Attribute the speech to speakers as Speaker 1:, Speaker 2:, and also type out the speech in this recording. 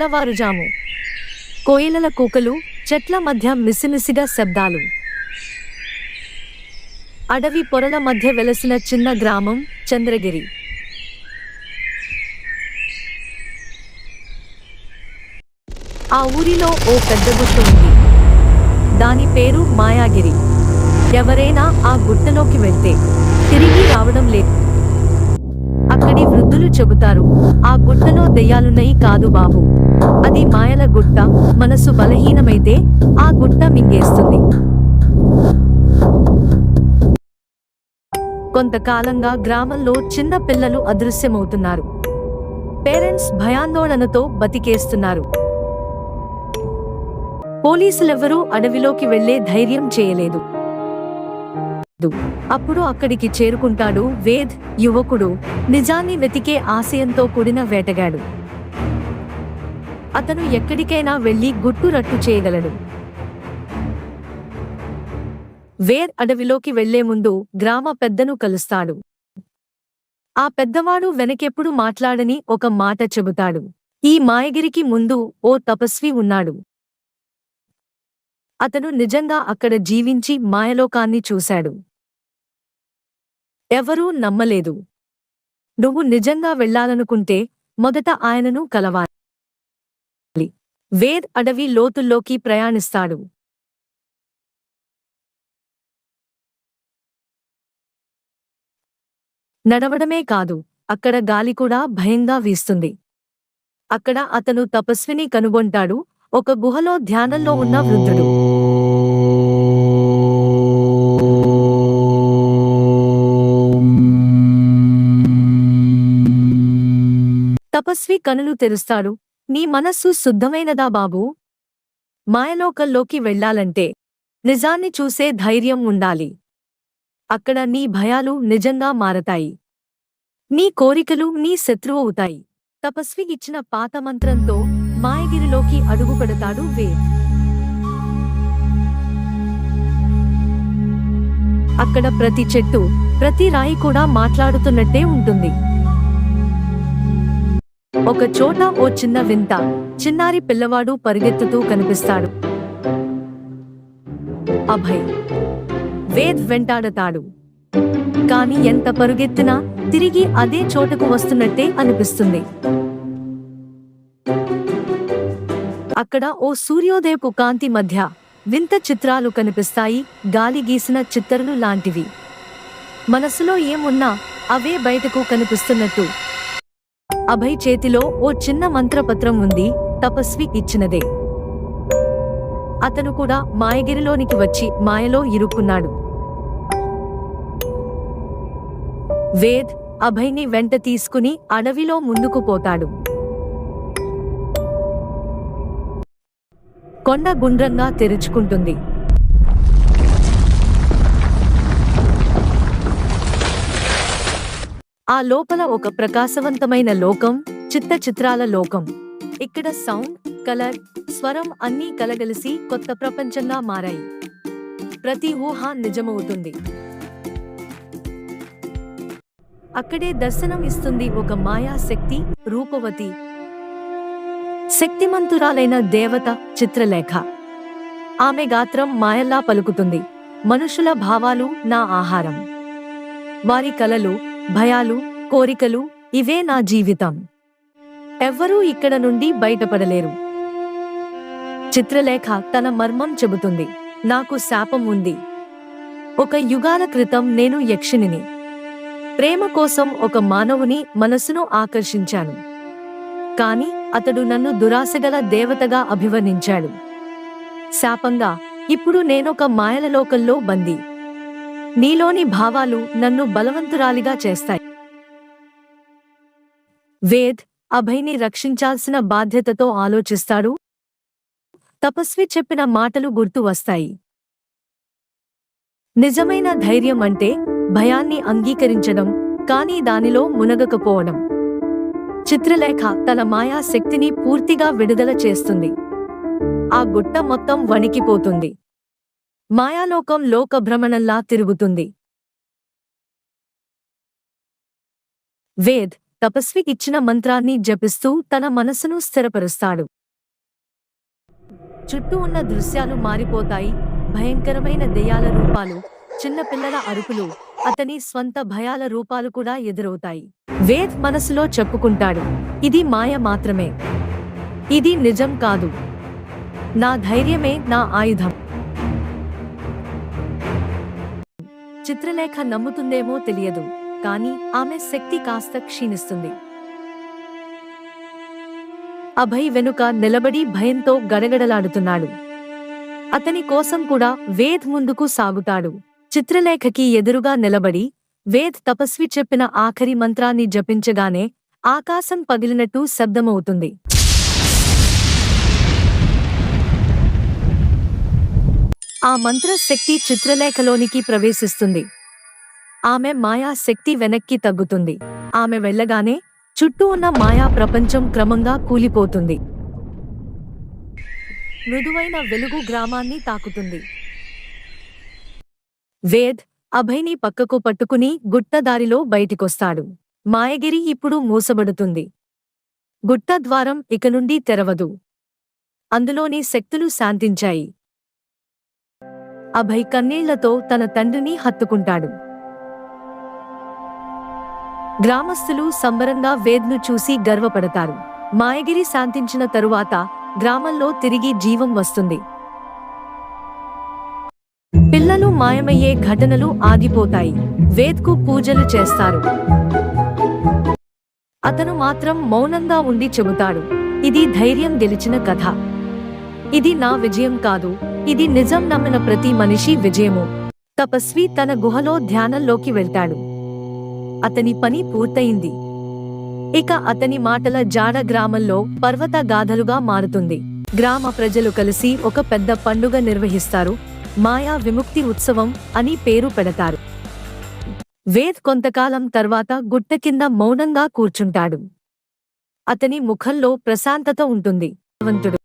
Speaker 1: తెల్లవారుజాము. కోయిలల కూకలు చెట్ల మధ్య మిసిమిసిగా శబ్దాలు. అడవి పొరల మధ్య వెలసిన చిన్న గ్రామం చంద్రగిరి. ఆ ఊరిలో ఓ పెద్ద గుట్ట ఉంది. దాని పేరు మాయాగిరి. ఎవరైనా ఆ గుట్టలోకి వెళ్తే తిరిగి రావడం లేదు అక్కడి వృద్ధులు చెబుతారు ఆ గుట్టలో దెయ్యాలున్నాయి కాదు బాబు. అది మాయల గుట్ట మనసు బలహీనమైతే ఆ గుట్ట మింగేస్తుంది. కొంతకాలంగా గ్రామంలో చిన్న పిల్లలు అదృశ్యమవుతున్నారు. పేరెంట్స్ భయాందోళనతో బతికేస్తున్నారు. పోలీసులెవరూ అడవిలోకి వెళ్ళే ధైర్యం చేయలేదు. అప్పుడు అక్కడికి చేరుకుంటాడు వేద్ యువకుడు. నిజాన్ని వెతికే ఆశయంతో కూడిన వేటగాడు. అతను ఎక్కడికైనా వెళ్ళి గుట్టు రట్టు చేయగలడు. వేర్ అడవిలోకి వెళ్ళే ముందు గ్రామ పెద్దను కలుస్తాడు. ఆ పెద్దవాడు వెనకెప్పుడు మాట్లాడని ఒక మాట చెబుతాడు. ఈ మాయగిరికి ముందు ఓ తపస్వి ఉన్నాడు. అతను నిజంగా అక్కడ జీవించి మాయలోకాన్ని చూశాడు. ఎవరూ నమ్మలేదు. నువ్వు నిజంగా వెళ్ళాలనుకుంటే మొదట ఆయనను కలవాలి. వేద్ అడవి లోతుల్లోకి ప్రయాణిస్తాడు. నడవడమే కాదు అక్కడ గాలి కూడా భయంగా వీస్తుంది. అక్కడ అతను తపస్విని కనుగొంటాడు ఒక గుహలో ధ్యానంలో ఉన్న వృద్ధుడు. తపస్వి కనులు తెరుస్తాడు నీ మనస్సు శుద్ధమైనదా బాబూ? మాయలోకల్లోకి వెళ్ళాలంటే నిజాన్ని చూసే ధైర్యం ఉండాలి. అక్కడ నీ భయాలు నిజంగా మారతాయి. నీ కోరికలు నీ శత్రువు అవుతాయి. తపస్వి ఇచ్చిన పాత మంత్రంతో మాయగిరిలోకి అడుగుపెడతాడు వేద్. అక్కడ ప్రతి చెట్టు ప్రతి రాయి కూడా మాట్లాడుతున్నట్టే ఉంటుంది. ఒక చోట ఓ చిన్న వింత. చిన్నారి పిల్లవాడు పరిగెత్తుతూ కనిపిస్తాడు. అభయ్. వేద్ వెంటాడతాడు. కాని ఎంత పరుగెత్తినా తిరిగి అదే చోటకు వస్తున్నట్టే అనిపిస్తుంది. అక్కడ ఓ సూర్యోదయపు కాంతి మధ్య వింత చిత్రాలు కనిపిస్తాయి. గాలి గీసిన చిత్తరులు లాంటివి. మనసులో ఏమున్నా అవే బయటకు కనిపిస్తున్నట్టు. అభయ్ చేతిలో ఓ చిన్న మంత్రపత్రం ఉంది తపస్వి ఇచ్చినదే. అతను కూడా మాయగిరిలోనికి వచ్చి మాయలో ఇరుక్కున్నాడు. వేద్ అభయ్ని వెంట తీసుకుని అడవిలో ముందుకు పోతాడు. కొండ గుండ్రంగా తెరుచుకుంటుంది. ఆ లోపల ఒక ప్రకాశవంతమైన లోకం చిత్త చిత్రాల లోకం. ఇక్కడ సౌండ్ కలర్ స్వరం అన్నీ కలగలిసి కొత్త ప్రపంచంగా మారాయి. ప్రతి ఊహ నిజమవుతుంది. అక్కడే దర్శనం ఇస్తుంది ఒక మాయా శక్తి రూపవతి. శక్తిమంతురాలైన దేవత చిత్రలేఖ. ఆమె గాత్రం మాయల్లా పలుకుతుంది. మనుషుల భావాలు నా ఆహారం. వారి కలలు భయాలు కోరికలు ఇవే నా జీవితం. ఎవ్వరూ ఇక్కడ నుండి బయటపడలేరు. చిత్రలేఖ తన మర్మం చెబుతుంది. నాకు శాపం ఉంది. ఒక యుగాల క్రితం నేను యక్షిణిని. ప్రేమ కోసం ఒక మానవుని మనసును ఆకర్షించాను. కాని అతడు నన్ను దురాశగల దేవతగా అభివర్ణించాడు. శాపంగా ఇప్పుడు నేనొక మాయల లోకల్లో బందీ. నీలోని భావాలు నన్ను బలవంతురాలిగా చేస్తాయి. వేద్ అభయ్ని రక్షించాల్సిన బాధ్యతతో ఆలోచిస్తాడు. తపస్వి చెప్పిన మాటలు గుర్తు వస్తాయి. నిజమైన ధైర్యం అంటే భయాన్ని అంగీకరించడం కానీ దానిలో మునగకపోవడం. చిత్రలేఖ తన మాయా శక్తిని పూర్తిగా విడుదల చేస్తుంది. ఆ గుట్ట మొత్తం వణికిపోతుంది. మాయాలోకం లోకభ్రమణంలా తిరుగుతుంది. వేద్ తపస్వి ఇచ్చిన మంత్రాన్ని జపిస్తూ తన మనసును స్థిరపరుస్తాడు. చుట్టూ ఉన్న దృశ్యాలు మారిపోతాయి. భయంకరమైన దెయ్యాల రూపాలు చిన్నపిల్లల అరుపులు అతని స్వంత భయాల రూపాలు కూడా ఎదురవుతాయి. వేద్ మనసులో చెప్పుకుంటాడు ఇది మాయ మాత్రమే. ఇది నిజం కాదు. నా ధైర్యమే నా ఆయుధం. చిత్రలేఖ నమ్ముతుందేమో తెలియదు కానీ ఆమె శక్తి కాస్త క్షీణిస్తుంది. అభయ్ వెనుక నిలబడి భయంతో గడగడలాడుతున్నాడు. అతని కోసం కూడా వేద్ ముందుకు సాగుతాడు. చిత్రలేఖకి ఎదురుగా నిలబడి వేద్ తపస్వి చెప్పిన ఆఖరి మంత్రాన్ని జపించగానే ఆకాశం పగిలినట్టు శబ్దమవుతుంది. ఆ మంత్ర శక్తి చిత్రలేఖలోనికి ప్రవేశిస్తుంది. ఆమె మాయా శక్తి వెనక్కి తగ్గుతుంది. ఆమె వెళ్ళగానే చుట్టూ ఉన్న మాయా ప్రపంచం క్రమంగా కూలిపోతుంది. మృదువైన వెలుగు గ్రామాన్ని తాకుతుంది. వేద్ అభయ్ని పక్కకు పట్టుకుని గుట్టదారిలో బయటికొస్తాడు. మాయగిరి ఇప్పుడు మూసబడుతుంది. గుట్ట ద్వారం ఇక నుండి తెరవదు. అందులోని శక్తులు శాంతించాయి. అభయ్ కన్నీళ్ళతో తన తండ్రిని హత్తుకుంటాడు. గ్రామస్తులు సంబరంగా వేద్ను చూసి గర్వపడతారు. మాయగిరి శాంతించిన తరువాత గ్రామంలో తిరిగి జీవం వస్తుంది. పిల్లలు మాయమయ్యే ఘటనలు ఆగిపోతాయి. వేద్కు పూజలు చేస్తారు. అతను మాత్రం మౌనంగా ఉండి చెబుతాడు. ఇది ధైర్యం గెలిచిన కథ. ఇది నా విజయం కాదు. ఇది నిజం నమ్మిన ప్రతి మనిషి విజయము. తపస్వి తన గుహలో ధ్యానంలోకి వెళ్తాడు. అతని పని పూర్తయింది. ఇక అతని మాటల జాడ గ్రామంలో పర్వత గాథలుగా మారుతుంది. గ్రామ ప్రజలు కలిసి ఒక పెద్ద పండుగ నిర్వహిస్తారు. మాయా విముక్తి ఉత్సవం అని పేరు పెడతారు. వేద్ కొంతకాలం తర్వాత గుట్ట కింద మౌనంగా కూర్చుంటాడు. అతని ముఖంలో ప్రశాంతత ఉంటుంది. భగవంతుడు